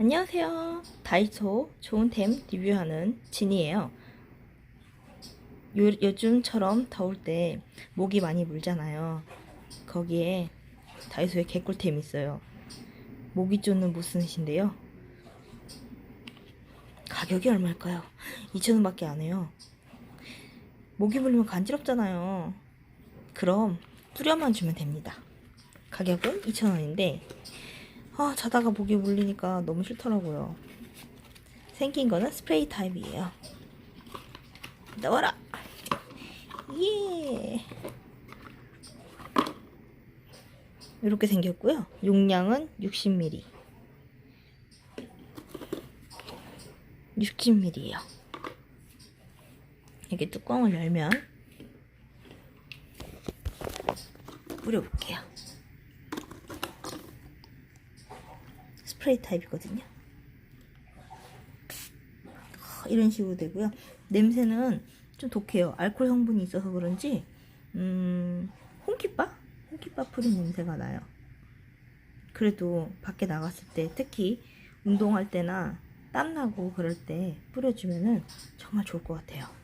안녕하세요. 다이소 좋은 템 리뷰하는 진이에요. 요, 요즘처럼 더울 때 목이 많이 물잖아요. 거기에 다이소에 개꿀템 있어요. 모기 쫓는 무슨신데요. 가격이 얼마일까요? 2,000원밖에 안 해요. 모기 물리면 간지럽잖아요. 그럼 뿌려만 주면 됩니다. 가격은 2,000원인데 아, 자다가 목이 물리니까 너무 싫더라고요. 생긴 거는 스프레이 타입이에요. 나와라! 예! 이렇게 생겼고요. 용량은 60ml. 60ml예요. 이렇게 뚜껑을 열면 뿌려볼게요. 스프레이 타입이거든요. 아, 이런 식으로 되고요. 냄새는 좀 독해요. 알코올 성분이 있어서 그런지 음, 홍키바? 홍키바 뿌린 냄새가 나요. 그래도 밖에 나갔을 때 특히 운동할 때나 땀나고 그럴 때 뿌려주면은 정말 좋을 것 같아요.